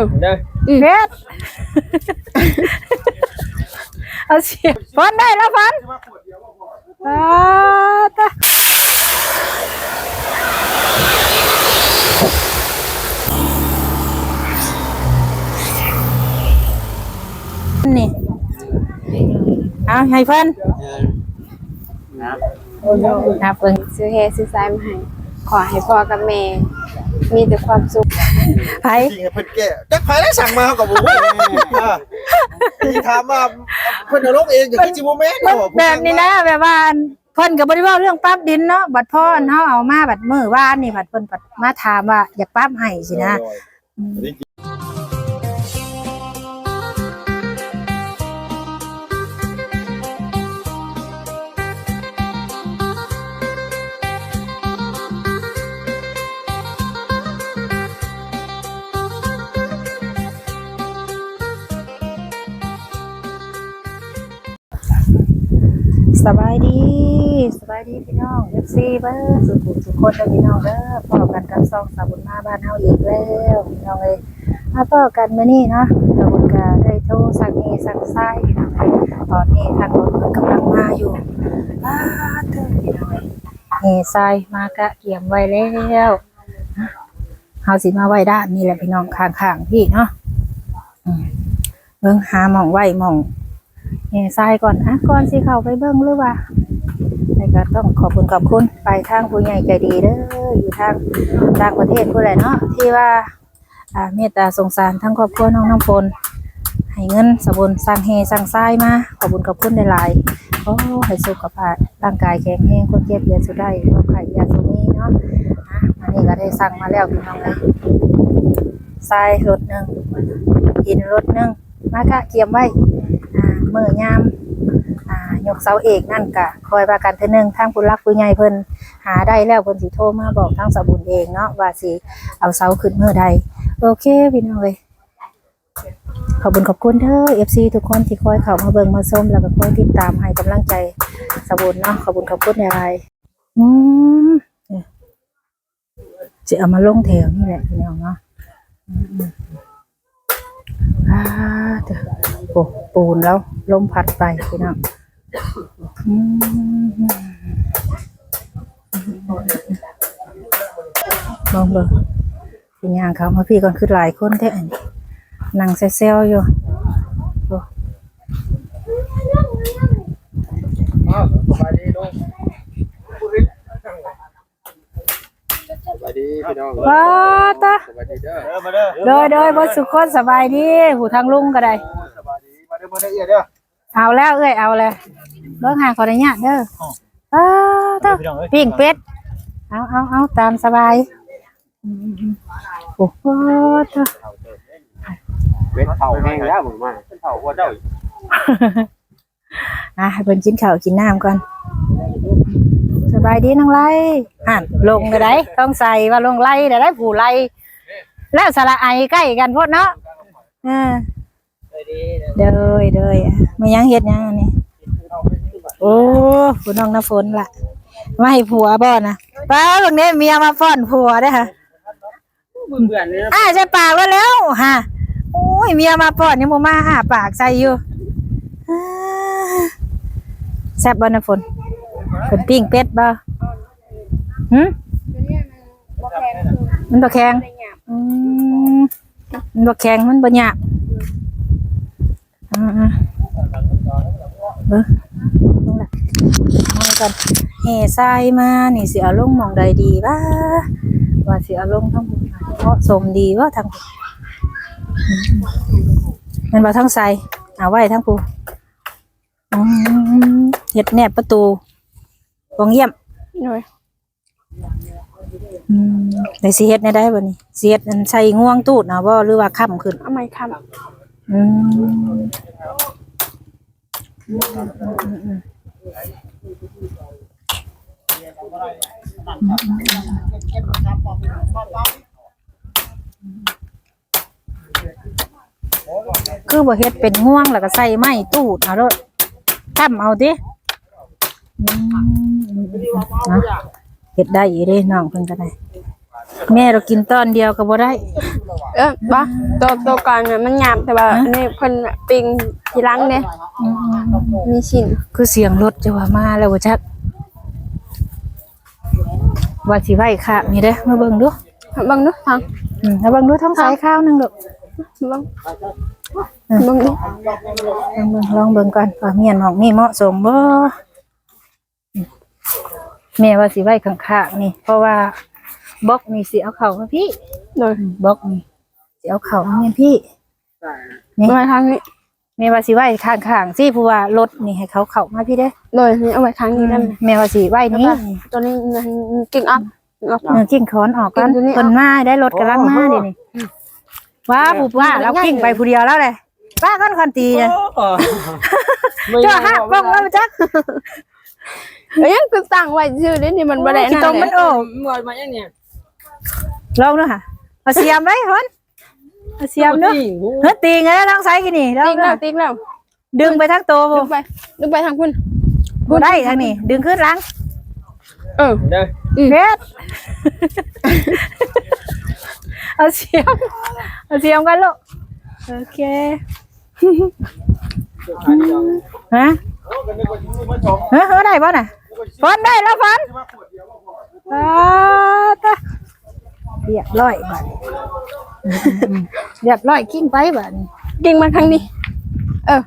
อเด้อเฮ็ดเอาเสียฟันได้แล้วฟันอ่าตะนี่เอาให้เพิ่นนับเพิ่นซื้อเฮซื้อทรายมาให้ขอให้พ่อกับแม่มีแต่ความสุขไผจริงๆเพิ่นแก่จักไผได้สั่งมาเขาก็บ่ฮู้อ่าที่ถามว่าเพิ่นเอาลงเองอย่างที่จิบ่แม่นมันเนาะแบบนี้นะแบบว่าอันเพิ่นก็บ่ได้เว้าเรื่องปรั๊บดินเนาะบัดพ่ออันเฮาเอามาบัดมื้อวานนี่บัดเพิ่นบัดมาถามว่าอยากปรั๊บให้สินะ สบายดีสบายดีพี่น้อง FC เบ้อสุขุมสุขคนเด้อพี่น้องเด้อพอกันกับซองสาบุญมาบ้านเฮาอีกแล้วพี่น้องเอ้ยมาพอกันมื้อนี้เนาะสาบุญก็ได้โทรสั่งเอสั่งไส้พี่น้องเอ้ยตอนนี้ทางรถเพิ่นกำลังมาอยู่อ้าเด้อพี่น้องเอ้ยเฮทรายมากะเกี่ยมไว้แล้วเฮาสิมาไว้ด้านนี่แหละพี่น้องข้างๆพี่เนาะเบิ่งหาหม่องไว้หม่อง เฮทรายก่อนอะก่อนสิเข้าไปเบิ่งหรือว่าแต่ก็ต้องขอบคุณขอบคุณไปทางผู้ใหญ่ใจดีเด้ออยู่ทางต่างประเทศผู้ใดเนาะที่ว่าอ่าเมตตาสงสารทั้งครอบครัวน้องน้ำฝนให้เงินสบุนสร้างเฮสร้างทรายมาขอบคุณขอบคุณหลายๆโอ้ให้สุขภาพร่างกายแข็งแรงคนเจ็บอย่าสุดได้โรคไข้อยาสุนี้เนาะอะอันนี้ก็ได้สั่งมาแล้วพี่น้องเลยทรายรถหนึ่งหินรถหนึ่งมากะเกียมไว้ มือยามอ่ายกเสาเอกนั่นกะคอยประกันเทื่อหนึงทางผู้รักผู้ใหญ่เพิ่นหาได้แล้วเพิ่นสิโทรมาบอกทางสบุญเองเนาะว่าสิเอาเสาขึ้นเมื่อใดโอเคพี่น้องเอ้ยขอบคุณขอบคุณเด้อ FC ทุกคนที่คอยเข้ามาเบิ่งมาชมแล้วก็คอยติดตามให้กำลังใจสบุญเนาะขอบคุณขอบคุณหลายๆอืมเนี่ยจะเอามาลงแถวนี่แหละพี่น้องเนาะอ่าเด้อ โอ้ปูนแล้วลมพัดไปพี่น้องลองเบิ่งพี่ย่างเขามาพี่ก่อนคือหลายคนแท้อันนั่งเซลอยู่โอ้อ้าวสบายดีลุงสบายดีพี่น้องว้าตาสบายดีเด้อเด้อเด้อโดยโดยบสุขคนสบายดีหูทางลุงก็ได้ สบายดีมาเด้อมาเด้อเอียเด้อเอาแล้วเอ้ยเอาเลยเบิ่งหาขออนุญาตเด้ออ้าตาปิ้งเป็ดเอาเอาเอาตามสบายอืมๆโอ้โหตาเวทเผาแห้งแล้วมึงมาเป็นเผาหัวเจ้าอะให้เพิ่นกินข้าวกินน้ำก่อนสบายดีนังไรอ่านลงเลยได้ต้องใส่ว่าลงไล่เดี๋ยวได้ผู้ไล่แล้วสระไอใกล้กันพดเนาะเออ เดยเดยอะมายังเฮ็ดยังอันนี้โอ้ผู้น้องน้ำฝนล่ะมาให้ผัวบ่นะป้าตรงนี้เมียมาฟ้อนผัวได้อค่ะมึงเบื่อเลยนะอ้าใส่ปากแล้วแล้วฮะโอ้ยเมียมาป้อนยังบ่มาอ้าปากใส่อยู่อ่าแซ่บบ่น้ำฝนเป็นปิ้งเป็ดบ่หึมันบ่แข็งอืมมันบ่แข็งมันบ่หยาบ อ่าๆเบิ่งลงละมองกันแห่ทรายมา นี่สิเอาลงหมองใดดีบ้าว่าสิเอาลงทั้งหมดเหมาะสมดีว่าทั้งมันบ่ทั้งใส่เอาไว้ทั้งปูอืมเฮ็ดแนบประตูวงเยี่ยมหน่อยอืมได้สิเฮ็ดในได้บ่นี่สิเฮ็ดอันใส่ง่วงตูดเอาบ่หรือว่าค้ำขึ้นเอาไม้ค อืมคือบ่เฮ็ดเป็นง่วงแล้วก็ใส่ไม้ตูดเอาโลดค้ำเอาติอืมเนาะเฮ็ดได้อยู่เด้น้องเพิ่นก็ได้ แม่เรากินตอนเดียวก็บ่ได้ เออบ่ตัวตัวก่อนน่ะมันหยาบแต่ว่าอันนี้เพิ่นปิ้งทีหลังเด้อืมมีชิ้นคือเสียงรถจะว่ามาแล้วว่าจักว่าสิไว้ค่ะมีเด้อมาเบิ่งดูเบิ่งดูทางอืมมาเบิ่งดูท้องสายข้าวหนึงลูกเบิ่งเบิ่งดิลองเบิ่งลองเบิ่งก่อนว่าเมียนของนี่เหมาะสมบ่แม่ว่าสิไว้ข้างๆนี่ เพราะว่า บล็อกนี่สิเอาเข้ามาพี่โดยบล็อกนี่สิเอาเข้ามาเมียนพี่นี่เอาไว้ทางนี้แม่ว่าสิไว้ข้างๆสิเพราะว่ารถนี่ให้เขาเข้ามาพี่เด้อโดยนี่เอาไว้ทางนี้นั่นแม่ว่าสิไว้นี่ตัวนี้มันกิ่งอัพกิ่งอัพเออกิ้งขอนออกกันกิ้งตัวนี้เพิ่นมาได้รถกำลังมาเดี๋ยวนี้ว้าผู้ว่าเรากิ้งไปผู้เดียวแล้วเลยป้ากันคันตีนะเจ้าหักบ้องแล้วจักเอ้ยยังคือตั้งไว้ชื่อนี่นี่มันบ่ได้ขี้นั่นตรงมันเลยโอ้เมื่อมาอย่างเนี้ย ลองดูค่ะเอาเสียมไว้ฮอนเอาเสียมเนาะเฮ้ยตีไงทั้งไซกี่นี่ลองติ๊กดูแล้วติ๊กแล้วดึงไปทั้งตัวดึงไปดึงไปทางคุณ บ่ได้ทางนี้ ดึงขึ้นหลังเออ เด้อเฮ็ดเอาเสียมเอาเสียมกันลูกโอเคฮะเฮ้ยเฮ้ยได้ป่ะน่ะฟอนได้แล้วฟอน อ่าตะ เรียบร้อยบัดนี้อืมๆเรียบร้อยกิ้งไปบัดนี้กิ่งมาทางนี้ เออ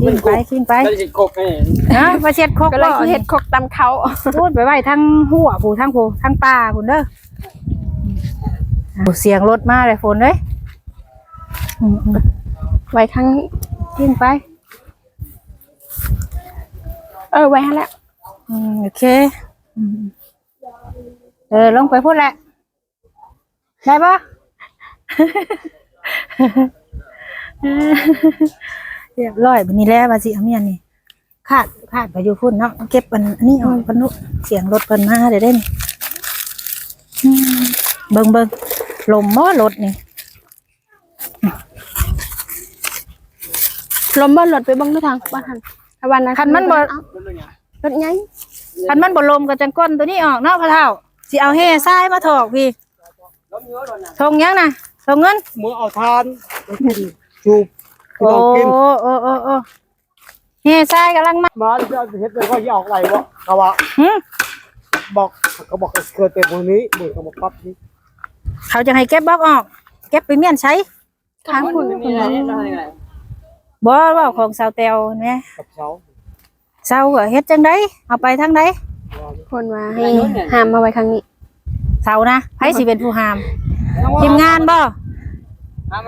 กิ้งไปกิ้งไปได้สิกกนี่นะมาเช็ดโคกก็ก็เลเลยยสิเฮ็ดคกตำเขาพูดไปไว้ทั้งหัวผู้ทั้งผู้ทั้งป่าผู้เด้อโอ้เสียงรถมาเลยฝนเลยอืมไว้ทางๆกิ้งไป เออไว้ให้แล้วอืมโอเคอืมเออลงไปพูดแหละ ได้ปะเรียบร้อยบันนี้แล้วบาสิเอาเมียนนี่ขาดขาดไปอยู่พุ่นเนาะเก็บอันอันนี้ออกปนุเสียงรถเพิ่นมาเดี๋ยวได้นี่อืมเบิ่งเบิ่งลมบ่รถนี่ลมบ่รถไปเบังดูทางบ้านหันถ้าวันนั้นคันมันบ่เอ้ารถใหญ่คันมันบ่ลมก็จังก้นตัวนี้ออกเนาะพ่อเฒ่าสิเอาแห่ทรายมาถอกพี่ ทงยังน่ะทงเงินเมื่อเอาทานจูบโอ้โอ้โอ้โอ้แห่ทรายกำลังมามาจะเฮ็ดเลยว่าสิออกไหลบ่กะว่าหึบอกเขาบอกเกิดเต็มมือนี้มือเขาบอกปั๊บนี้เขาจะให้เก็บบล็อกออก เก็บไปเมียนใช้ทางคุณมีอะไรนี่ได้ไงบ่เว่าของสาวแตวแหม่กับเช้าเศร้าก็เฮ็ดจังไดเอาไปทางใดคนมาให้ห้ามมาไว้ทางนี้ เศร้านะไผสิเป็นผู้หามทีมงานบ่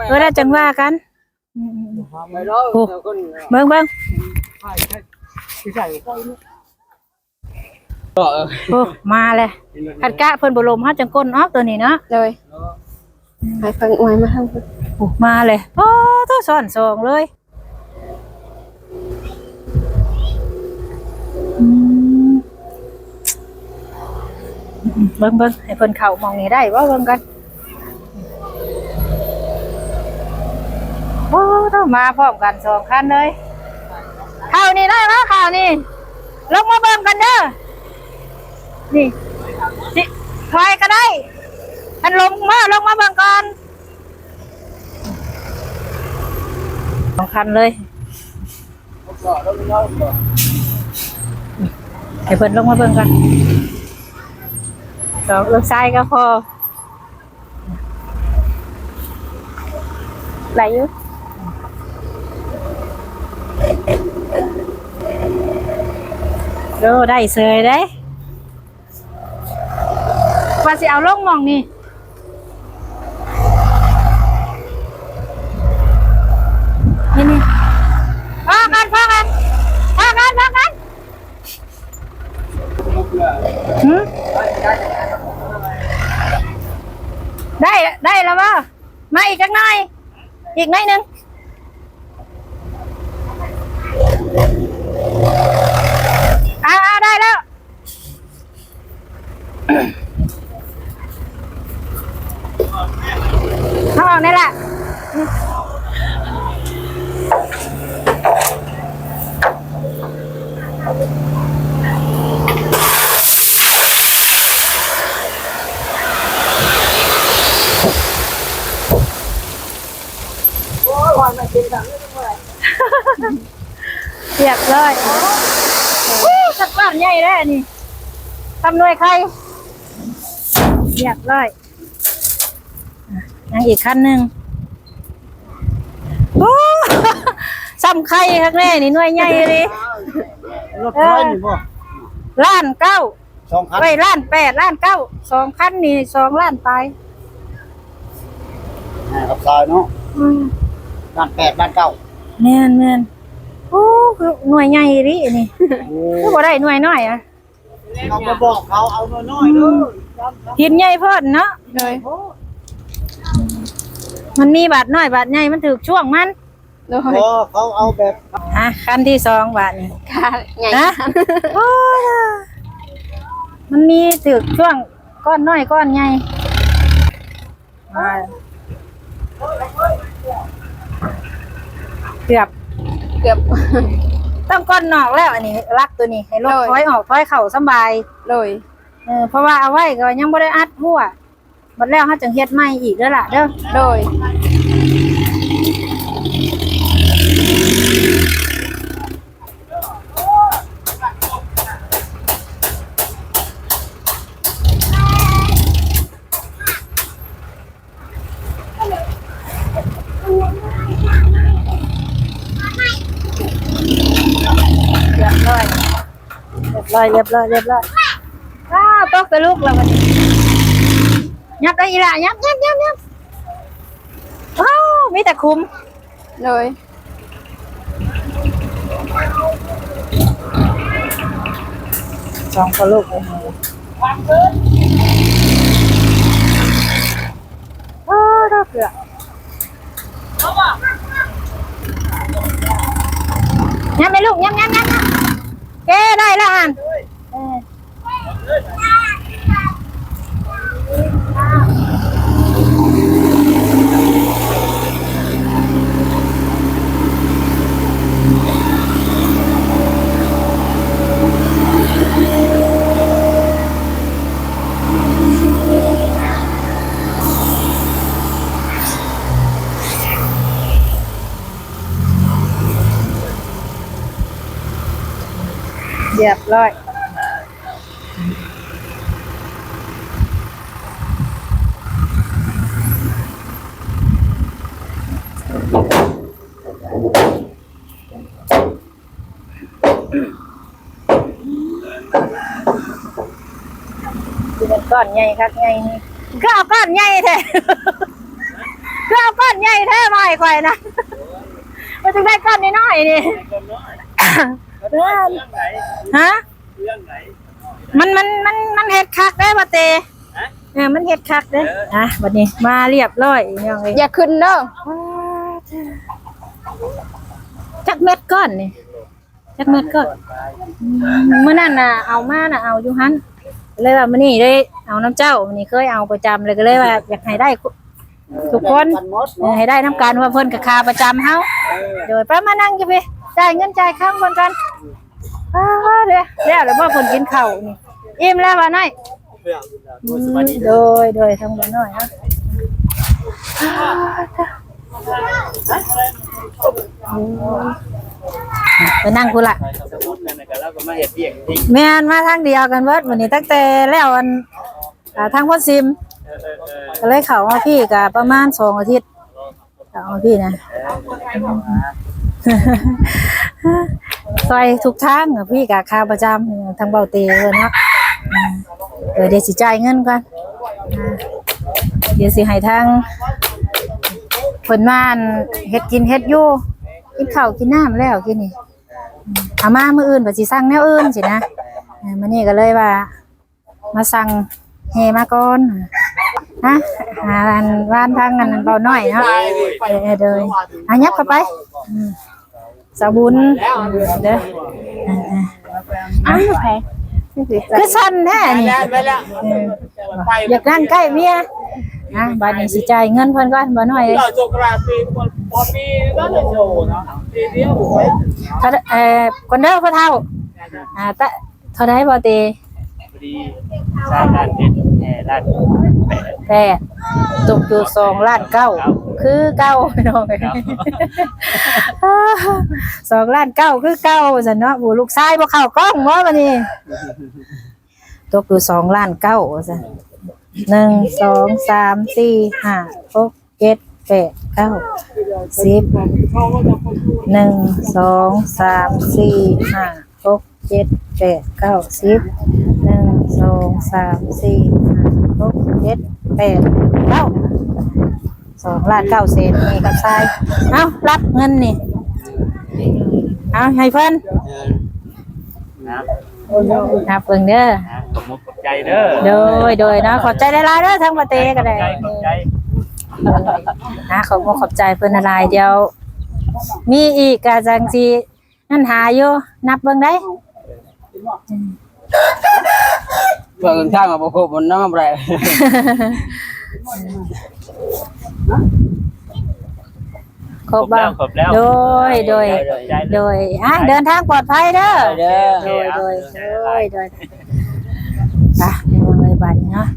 เออได้จังว่ากันอืมไปรอคนๆเบิ่งเบิ่งใช่ใช่ที่ใส่ก็ก็โอ้มาเลยคัดกะเพิ่นบ่ลมเฮาจังก้นออกตัวนี้เนาะเลยให้ฟังไว้มาทางคุณโอ้มาเลยโอ้ตัวซ้อนสองเลย เบิ่งเบิ่งให้เพิ่นเข้ามองนี่ได้บ่เบิ่งกันโอ้ต้องมาพร้อมกันสองคันเลยข่าวนี่ได้ปะข่าวนี่ลงมาเบิ่งกันเด้อนี่สิถอยก็ได้อันลงมาลงมาเบิ่งก่อนสองคันเลยให้เพิ่นลงมาเบิ่งกัน สองลูกชายก็พอไหลอยู่โดได้เซยได้ว่าสิเอาลงมองนี่นี่พอกันพอกันพอกันพอกันหืมได้ได้แล้วว่า มาอีกจักหน่อย อีกหน่อยหนึ่งอาได้แล้ว เอาออกนี่แหละ เรียบร้อยโอ้สักบ้านใหญ่ได้วนี่ทำหน่วยใครเรียบร้อยอะยังอีกคันหนึ่งโอ้ซ้ำไข่ข้างแน่นี่หน่วยใหญ่เลยรถไฟนี่บ่ล้านเก้าสองคันไว้ล้านแปดล้านเก้าสองคันนี่สองล้านไปกับทรายเนาะด้านแปดด้านเก้าแม่นแม่น โอ้คือหน่วยใหญ่ดิอันนี่โอ้คือบ่ได้หน่วยน้อยอะเขาก็บอกเขาเอาน้อยๆเด้อหินใหญ่เพิ่นเนาะเลยมันมีบาทน้อยบาทใหญ่มันถูกช่วงมันโดยพอเขาเอาแบบอะคันที่สองบาทนี่ค่ะใหญ่นะโอ้ยมันมีถูกช่วงก้อนน้อยก้อนใหญ่มาเกือบเกือบต้องก้อนนอกแล้วอันนี้รักตัวนี้ให้รถโดยถอยออกถอยเข่าสำบายเลยเออเพราะว่าเอาไว้ก็ยังบ่ได้อัดหัวบัดแล้วเฮาจึงเฮ็ดใหม่อีกเด้อล่ะเด้อโดย เรียบร้อยเรียบร้อยเรียบร้อยเรียบร้อยอ้าวตกตะลุกแล้ววันนี้ยับได้อีหล่ะยับยับยับยับอ้าวมีแต่คุมเลยสองตะลุกเลยโอ้ดอกเกือบยับไหมลูกยับยับยับยับเก้ได้แล้วอัน เรียบร้อยดูเป็นก้อนใหญ่ครับใหญ่นี่ก็เอาก้อนใหญ่แท้ก็เอาก้อนใหญ่แท้มาให้ข่อยนะมันจึงได้ก้อนน้อยๆนี่ ฮะมันมันมันมันเฮ็ดคักได้บ่เตเออมันเฮ็ดคักเด้อะบัดนี้มาเรียบร้อยยังไงอย่าขึ้นเด้อจักเม็ดก้อนนี่จักเม็ดก้อนอืมมื้อนั้นน่ะเอามาน่ะเอาอยู่หันเลยว่ามื้อนี้ได้เอาน้ำเจ้ามื้อนี้เคยเอาประจำเลยก็เลยว่า อยากให้ได้ทุกคนกันหมดเออให้ได้น้ำกันว่าเพิ่นก็ค่าประจำเฮาเดี๋ยวไปมานั่งอยู่พี่จ่ายเงินจ่ายค้างก่อนกัน อ้าวเด้อแล้วแล้วบ่เพิ่นกินข้าวนี่อิ่มแล้วว่าน้อยโดยโดยทำกันหน่อยนะไปนั่งกูละสมมุตินั่นน่ะก็แล้วก็มาเฮ็ดเวียกจริงแม่นมาทางเดียวกันเบิดวันนี้ตั้งแต่แล้วอันอ่าทางพ่นซิมเออเออเออก็เลยเข้ามาพี่ก็ประมาณสองอาทิตย์เข้ามาพี่นะ ซอยทุกทางพี่กับค่าประจำทางเบาเตเลยเนาะอืมเออเดี๋ยวสิจ่ายเงินก่อนเดี๋ยวสิให้ทางเพิ่นมานเฮ็ดกินเฮ็ดอยู่กินข้าวกินน้ำแล้วกินนี่อืมเอามามื้ออื่นบ่สิสั่งแนวอื่นสินะมื้อนี้ก็เลยว่า มาสั่งเฮมาก่อนฮะหาอันร้านทางอันเบาน้อยเนาะเออเออเดยอะยับเข้าไปอืม สาบุญเด้ออ้าวแพ้คือสั้นแท้นี่แล้วไปแล้วเอออยากนั่งใกล้เมียนะบัดนี้สิจ่ายเงินเพิ่นก่อนบ่น้อยเอ้ยเราโจกราปีพอปีก็เลยโชว์เนาะปีเดียวไว้เท่าเอ่อคนเด้อพ่อเฒ่าอ่าตะเท่าใดบ่เตอดีสร้างร้านเด็ดแห่ร้านแปดแปดตกอยู่สองล้านเก้า คือเก้าพี่น้องเอ้ยครับสองล้านเก้าคือเก้าสันเนาะบูลูกชายบ่เข้ากล้องบ่บัดนี้ตกอยู่สองล้านเก้าสันหนึ่งสองสามสี่ห้าหกเจ็ดแปดเก้าสิบหนึ่งสองสามสี่ห้าหกเจ็ดแปดเก้าสิบหนึ่งสองสามสี่ห้าหกเจ็ดแปดเก้า สองล้านเก้าเศษนี่กับทรายเอารับเงินนี่เอาให้เพิ่นนะนับเบิ่งเด้อนะขอบมุกขอบใจเด้อโดยโดยเนาะขอบใจหลายๆเด้อทั้งประเทศก็ได้ขอบใจขอบใจนะขอบคุณขอบใจเพิ่นหลายเดียว มีอีกกะจังสินั่นหาอยู่นับเบิ่งได้เพื่อนทางมาบ่ครบมันน้ำอะไร ครบบ่แล้วครบแล้วโดยโดยขอบใจโดยอะเดินทางปลอดภัยเด้อเด้อโดยโดยโดยโดยอะเลยบัดนี้เนาะ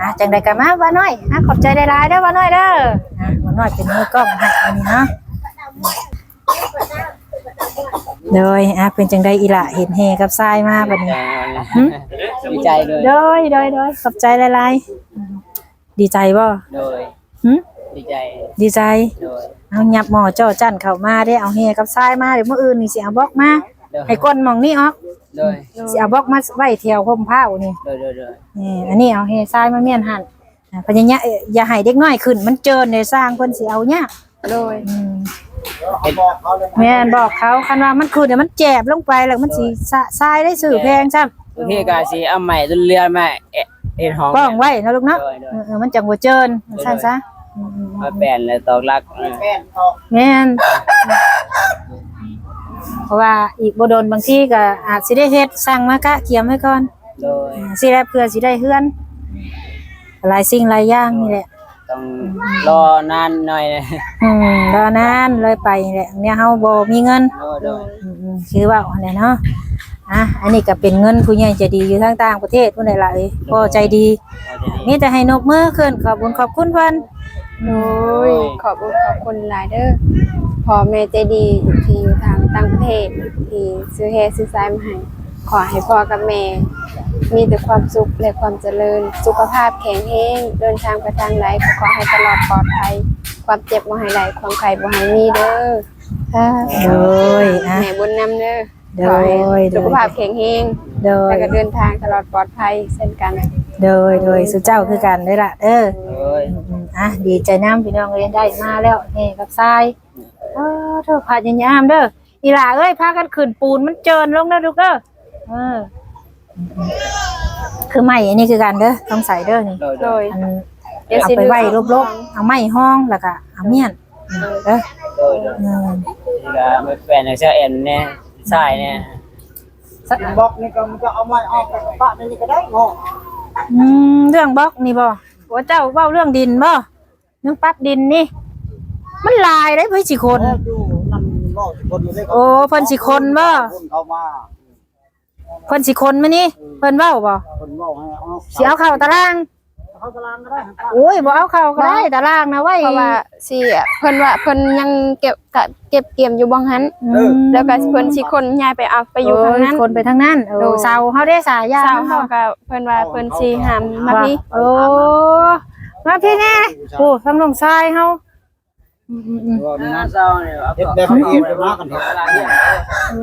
อะจังได๋ก็มาว่าน้อยอะขอบใจหลายๆเด้อว่าน้อยเด้ออะว่าน้อยเป็นมือกล้องให้อันนี้เนาะโดยอะเป็นจังไดอีหละเห็นเฮกับทรายมาบัดนี้ดีใจเลยโดยโดยโดยขอบใจหลายๆดีใจบ่โดยหึ ดีใจดีใจ โดยเอาหยับหมอเจ้าจั่นเข้ามาได้เอาเฮกับทรายมาเดี๋ยวมื้ออื่นนี่สิเอาบล็อกมาโดยให้ก้นหมองนี่ออกโดยสิเอาบล็อกมาไว้แถวห่มผ้านี่โดยโดยโดยนี่อันนี้เอาเฮทรายมาเมียนหั่นอะเพราะอย่างเงี้ยเอ่ออย่าให้เด็กน้อยขึ้น มันเจินได้สร้างเพิ่นสิเอายากโดยอืมแม่นบอกเขาคันว่ามันคือเดี๋ยวมันแจบลงไปแล้วมันสิสะทรายได้สื่อแพงจ้ะบางทีก็สิเอาใหม่เรื่อยๆมาเอ๊ะเอ็นห้องป้องไว้นะลูกเนาะโดยโดย เออเออมันจังบ่เจินซั่นซะอื มมาแปลนเลยตอกลักๆแม่นเพราะว่าอีกบ่โดนบางทีก็อาจสิได้เฮ็ดสั่งมากะเกียมไว้ก่อนโดยอ่าสิได้เพื่อสิได้เฮือน หลายสิ่งหลายอย่างนี่แหละ ต้องรอนานหน่อยนะอืมรอนานเลยไปนี่แหละเนี่ยเฮาบ่มีเงินโดยโดยอืมๆคือว่าอันนี้เนาะอะอันนี้ก็เป็นเงินผู้ใหญ่ใจดีอยู่ทางต่างประเทศพุ่นใดล่ะเอ้ยพ่อใจดี มีแต่ให้นกมือขึ้นขอบคุณขอบคุณเพิ่น โดยขอบคุณขอบคุณหลายเด้อพ่อแม่ใจดีที่อยู่ทางต่างประเทศที่ซื้อเฮซื้อทรายมาให้ขอให้พ่อกับแม่ มีแต่ความสุขและความเจริญ สุขภาพแข็งแรงเดินทางไปทางไหนก็ขอให้ตลอดปลอดภัย ความเจ็บบ่ให้ไหลความไข้บ่ให้มีเด้อโดยอะ แม่บุญนำเด้อโดขอให้ยสุขภาพแข็งแรงโดย แล้วก็เดินทางตลอดปลอดภัยเช่นกัน โดยโดยสุเจ้าคือกันเด้อล่ะเด้อโดยอืมๆอะดีใจน้ำพี่น้องเรียนได้มาแล้วนี่กับทรายเออเธอพายันยามเด้ออีหล่าเอ้ยพากันขึ้นปูนมันเจินลงเด้อลูกเด้อเออคือไม้อันนี้คือกันเด้อต้องใส่เด้อนี่โดยโดโดยย อันเดี๋ยวเอาสิไปไว้รบๆเอาไม้ห้องแล้วก็เอาเมียนเด้อโดยโดยอืมนี่ก็ไม่แปลนเสื้อเอ็นเนี่ยใช่เนี่ยบอกนี่ก็มันก็เอาไม้ออกจากปะนี่ก็ได้งอ อืมเรื่องบล็อกนี่บ่ว่าเจ้าเว้าเรื่องดินบ่เรื่องปรั๊บดินนี่ มันลายได้เพิ่นสิคนอยู่นั่นบ่คนอยู่ได้โอ้เพิ่นสิคนบ่ คนเข้ามาเพิ่นสิคนมานี่เพิ่นเว้าบ่คนเว้าให้เอาสิเอาเข้าตาราง เข้าตารางก็ได้โอ้ยบ่เอาเข้าก็ได้ตารางนะไว้เพราะว่าสิอะเพิ่นว่าเพิ่นยังเก็บกะเก็บเกี่ยมอยู่บ่หันอืมแล้วก็เพิ่นสิคนย้ายไปเอาไปอยู่ทางนั้นโคนไปทางนั้นโอ้โดยเสาเฮาได้สายยาเช้าเฮาก็เพิ่นว่าเพิ่นสิหามมาพี่โอ้มาพี่แน่โอ้ทางลงทรายเฮาอืมๆว่ามีน้าเศร้าเนี่ยเอาเฮ็ดก็แบบเองไปมากันเถอะๆโอ้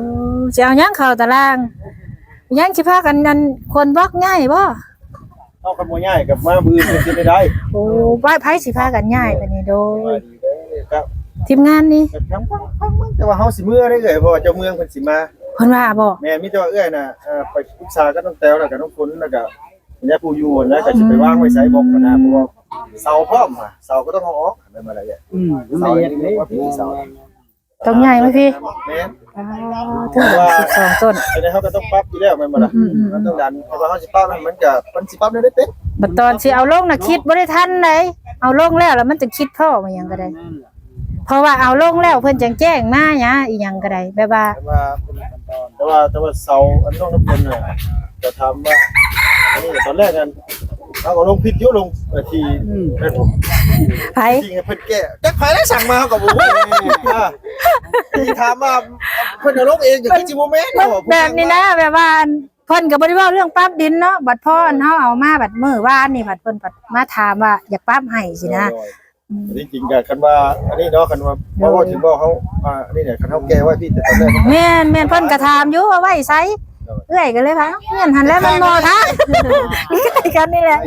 สิเอาหยังเข้าตารางยังสิพากันนั่นคนบล็อกง่ายบ่ เอากันบ่ง่ายกับมาบืนสิได้ได้โอ้ไว้ไผสิพากันง่ายปานนี้โดยดีเด้อครับทีมงานนี่ก็ทั้งฟังฟังมึงแต่ว่าเฮาสิเมื่อได้เอ่ยเพราะว่าเจ้าเมืองเพิ่นสิมาเพิ่นว่าบ่แม่มีแต่ว่าเอ้ยน่ะเอ่อไปปรึกษากับน้องแต้วแล้วก็น้องฝนแล้วก็ยาปูอยู่นะก็สิไปวางไว้ไสบอกกันนะเพราะว่าเสาพร้อมอะเสาก็ต้องเอาออกได้มาแล้วเนี่ยอืมเสาอย่างนี้ว่าพี่เสาต้องง่ายไหมพี่แม่น อ๋อถึง12ต้นแต่ในเฮาก็ต้องปรับอยู่แล้วแม่นบ่ล่ะอืมๆมันต้องดันเพราะว่าเฮาสิปรับให้มันก็มันสิปรับได้เป็นบัดตอนสิเอาลงน่ะคิดบ่ได้ทันเลยเอาลงแล้วแล้วมันจะคิดพ่อมาหยังก็ได้ เพราะว่าเอาลงแล้วเพิ่นจังแจ้งมาหยังอีหยังก็ได้แบบว่า แต่ว่าแต่ว่าแต่ว่าเสาอันต้องน้ำเพิ่นน่ะจะทำว่านี่ตอนแรกกัน เอาก็ลงผิดอยู่ลงเอ่อทีเป็นผมไผจริงๆเพิ่นแก้จักไผได้สั่งมาเขาก็บ่ฮู้อ่าที่ถามว่าเพิ่นเอาลงเองก็คือสิบ่แม่นมันเนาะแบบนี้นะแบบว่าอันเพิ่นก็บ่ได้เว้าเรื่องปรั๊บดินเนาะบัดพ่ออันเฮาเอามาบัดมื้อวานนี่บัดเพิ่นบัดมาถามว่าอยากปรั๊บให้สินะอืมจริงๆก็คันว่าอันนี้เนาะคันว่าเพราะว่าถึงบอกเขาอ่าอันนี้เนี่ยคันเขาแก้ไว้พี่แต่ตอนแรก แม่นแม่นเพิ่นก็ถามอยู่ว่าไว้ไส เอื้อยก็เลยว่าเมียนหันแล้วมันบ่ทันใกล้กันนี่แหละ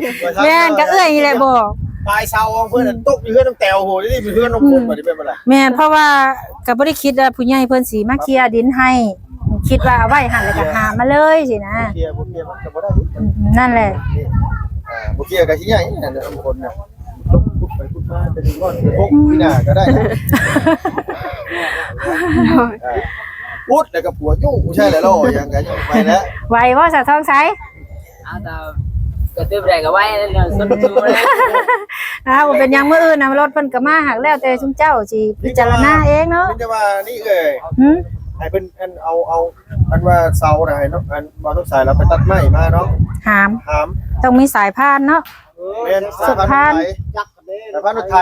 แม่นก็เอื้อยนี่แหละบอกปลายเสาของเพิ่นน่ะตกอยู่เฮือนน้ำแตวโหนี่มีเฮือนน้ำฝนบ่ได้เป็นบ่ล่ะแม่นเพราะว่าก็บ่ได้คิดว่าผู้ใหญ่เพิ่นสิมาเคลียร์ดินให้ คิดว่าเอาไว้หั่นแล้วก็หามาเลยสินะเคลียร์บ่เคลียร์มันก็บ่ได้อืมนั่นแหละนี่อ่าบ่เคลียร์ก็สิใหญ่นั่นน่ะบางคนน่ะลบปุ๊บไปปุ๊บมาเป็นก้อนเป็นพกพี่หน้าก็ได้นะอ่า พูดแล้วก็ผัวยุ่งใช่แล้วล่ะยังไงยังไปแล้วไหวบ่สะทองใสเอาแต่กระตือรือร้นก็ไว้แล้วเรื่องส่วนตัวเลยอ้าวบ่เป็นหยังมื้ออื่นน่ะรถเพิ่นก็มาหักแล้วแต่ซุมเจ้าสิพิจารณาเองเนาะมันจะว่านี่เอ้ยหึให้เพิ่นอันเอาเอาอันว่าเสาน่ะให้เนาะอันบ่ต้องใส่เราไปตัดไม้มาเนาะหามหามต้องมีสายพานเนาะแม่นสุดพาน สายพานรถไถ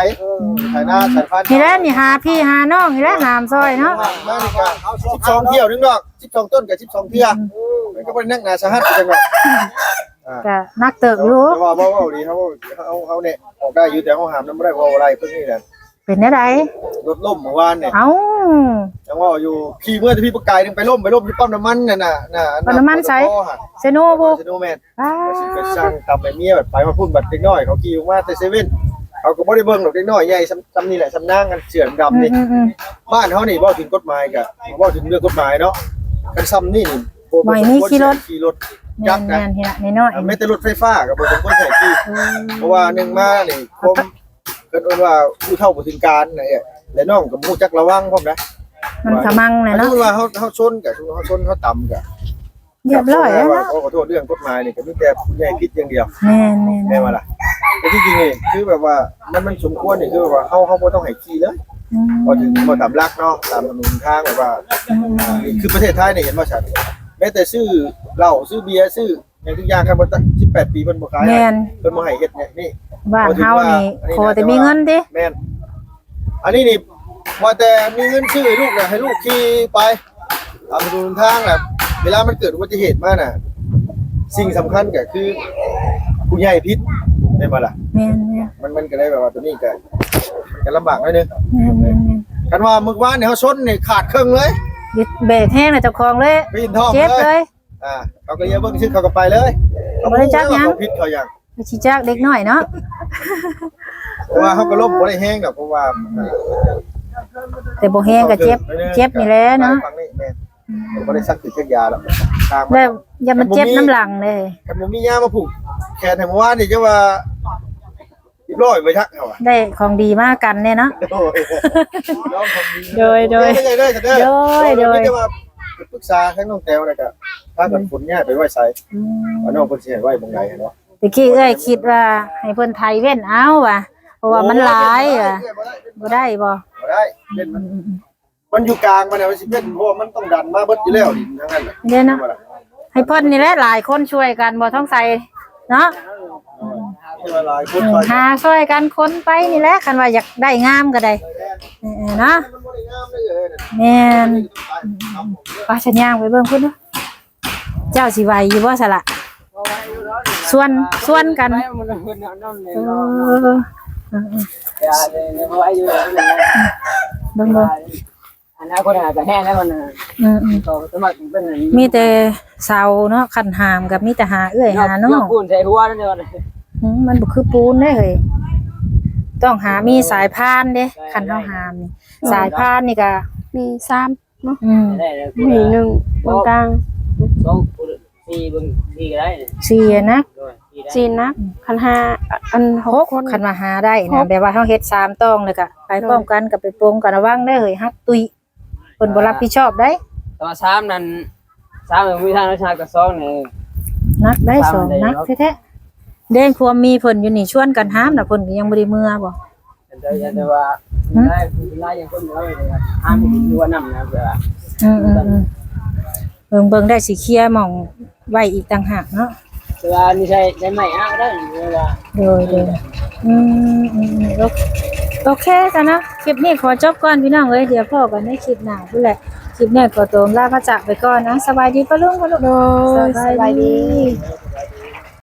ไถนาสายพานนี่แหละนี่หาพี่หาน้องนี่แหละหามซอยเนาะมานี่ก็12เที่ยวนึงดอก12ต้นกับ12เที่ยมันก็บ่ได้นักหนาสาหัสจังหวะก็นักเติบอยู่แต่ว่าบ่เว้าดีเขาเขาเขาเนี่ยออกได้อยู่แต่เขาหามนำบ่ได้เพราะอะไรเพิ่นนี่แหละเป็นได้ไดรถล่มเมื่อวานเนี่ยเอ้าจังว่าอยู่ขี่เมื่อที่พี่ประกายนึงไปล่มไปล่มที่ปั๊มน้ำมันน่ะน่ะน่ะปั๊มน้ำมันใช้เซโนบ่เซโนแมนอ้าไปสิไปสร้างทำไปเมียแบบไปมาพูดบัดเด็กน้อยเขาขี่ออกมาแต่เซเว่น เขาก็บ่ได้เบิ่งหรอกเด็กน้อยใหญ่ซ้ำซ้ำนี่แหละซ้ำนางกันเสือดำนี่อืมอืมบ้านเขานี่เว้าถึงกฎหมายก็เว้าถึงเรื่องกฎหมายเนาะกันซ้ำนี่นี่บ่ไม่มีขี่รถขี่รถแม่จักนรแม่นะนเฮียน้อยแม้แต่รถไฟฟ้าก็บ่สมควรใช้ขี่เพราะว่าหนึ่งมานี่ผมเกิดว่าผู้เฒ่าบ่ถึงการน่ะเอ้ยและน้องก็บ่รู้จักระวังพร้อมนะๆมันขมังเลยอันเนาะนี้ว่าเขาเขาชนกับเขาชนเขาต่ำกับ เรียบร้อยแล้วว่าเนาะเขาขอโทษเรื่องกฎหมายนี่ก็มีแต่ผู้ใหญ่ผิดอย่างเดียวแม่นแม่นแม่ว่าล่ะแต่ที่จริงนี่คือแบบว่ามันมันสมควรนี่คือแบบว่าเขาเขาบ่ต้องให้ขี่เลยอืมพอถึงพอตามรักเนาะตามถนนทางแบบว่าอ่านี่คือประเทศไทยเนี่ยเห็นว่าชัดแม้แต่ซื้อเหล้าซื้อเบียร์ซื้ออย่างทุกอย่างครับมัน18 ปีเพิ่นบ่ขายให้แม่นเพิ่นบ่ให้เฮ็ดเนี่ยนี่ บ้านเฮานี่อันนี้ขอแต่มีเงินติแม่น อันนี้นี่ว่าแต่มีเงินซื้อให้ลูกน่ะให้ลูกขี่ไปตามถนนทางน่ะเวลามันเกิดอุบัติเหตุมาน่ะ สิ่งสำคัญก็คือผู้ใหญ่พิษได้มาล่ะ แม่นแม่นมันมันก็ได้แบบว่าตัวนี้ก็มันก็ลำบากหน่อยนึงแม่นแม่นแม่นกันว่าเมื่อวานเนี่ยเขาชนเนี่ยขาดครึ่งเลยยึดเบรกแห้งเลยเจ้าของเลยปีนท้องเจ็บเลเลย ย อ่าเขาก็เยอะเบิ่งชื่อเขาก็ไปเลยบ่ได้จักหยัง เขาพิษเขาอย่างไปชี้จักเด็กน้อยเนาะเพราะว่าเขาก็ล้มบ่ได้แห้งดอกเพราะว่าแต่บ่แห้งก็เจ็บ เจ็บนี่แหละเนาะ ฟังนี่แม่ ผมบ่ได้ซักติดเครื่องยาหรอกทางแบมันบอย่ามันเจ็บน้ำหลังเลย แต่ผมมียามาผูกแขนให้เมื่อวานนี่จะว่าเรียบร้อยไปทักเขาอะได้ของดีมากกันเนี่ยเนาะ โอ้ยน้องผมมีโดยโดยได้ได้ได้ได้โดยโดย จะว่าปรึกษาทั้งน้องแต้วแล้วก็ถ้าเกิดผลเนี่ยไปไว้ใส่อืมว่าน้องเพิ่นสิให้ไว้บ่งใดเนาะตะกี้เอ้ยคิดว่าให้เพิ่นไทยเว้นเอาว่ะเพราะว่ามันหลายอะบ่ได้บ่บ่ได้เป็นมันมั นอยู่กลางมันน่ะมันสิเป็นเพราะว่ามันต้องดันมาเบิดอยู่แล้วดินทั้งนั้นน่ะเด้เนาะ ให้เพิ่นนี่แหละหลายคนช่วยกันบ่ต้องใส่เนาะที่ว่าหลายคนอืมไปหาช่วยกันคนไปนี่แหละคันว่าอยากได้งามก็ได้เออๆเนาะมันบ่ได้งามเลยเอ้ยน่ะแม่นป้าฉันย่างไปเบิ่งพุ่นเนาะเจ้าสิไหวอยู่บ่สละส่วนส่วนกันไว้มันเพิ่นเอานั่นเลยเอเนาะอเอออย่าเลยเนี่ยไว้อยู่เลยๆเบิ่งเบิ่ง อันนั้นคนหาก็แห้งแล้วมันน่ะอืมอืมต่อสมัครเป็นอันนี้มีแต่เสาเนาะคันหามกับมีแต่หาเอื้อยหาเนาะปูนใส่หัวนั่นเดียวนะอืมมันบ่คือปูนเด้เฮ้ยต้องหามีสายพานเด้คันเฮาหามนี่สายพานนี่ก็มีสามเนาะอืมได้เลยมีหนึ่งตรงกลางสองสี่เบิ่งสี่ก็ได้สี่นะด้วยสี่ได้จีนนักคันห้าอันหหกกคนคันว่าหาได้หนะกแบบว่าเฮาเฮ็ดสามต้องเลยก็ไปพร้อมกันกับไปปรุงกันระวังได้อเฮ้ยฮักตุย เพิ่นบ่รับผิดชอบได้แต่ว่าสามนั้นสามมีทางราชากับสองนี่นักได้ตามสองได้นักเนาะแท้ๆเด่นความมีเพิ่นอยู่นี่ชวนกันหามน่ะเพิ่นก็ยังบ่ได้เมื่อบ่แต่แต่ว่าได้ได้ยังคนเดียวเลยครับห้ามกินหัวนำนะเวลาอืมๆๆเบิ่งเบิ่งได้สิเคลียร์หม่องไว้อีกต่างหากเนาะ แต่แต่ว่านี่ใช้ใช้ไม้อ้างได้หรือว่าโดยโดยอืมอืมอืมโอเคโอเคกันนะคลิปนี้ขอจบก่อนพี่น้องเอ้ยเดี๋ยวพ่อกันในคลิปหน้าพู่นแหละคลิปนี้ขอตัวลาพระจากไปก่อนนะสบายดีปะลุงปะลุงโดยสบายดีส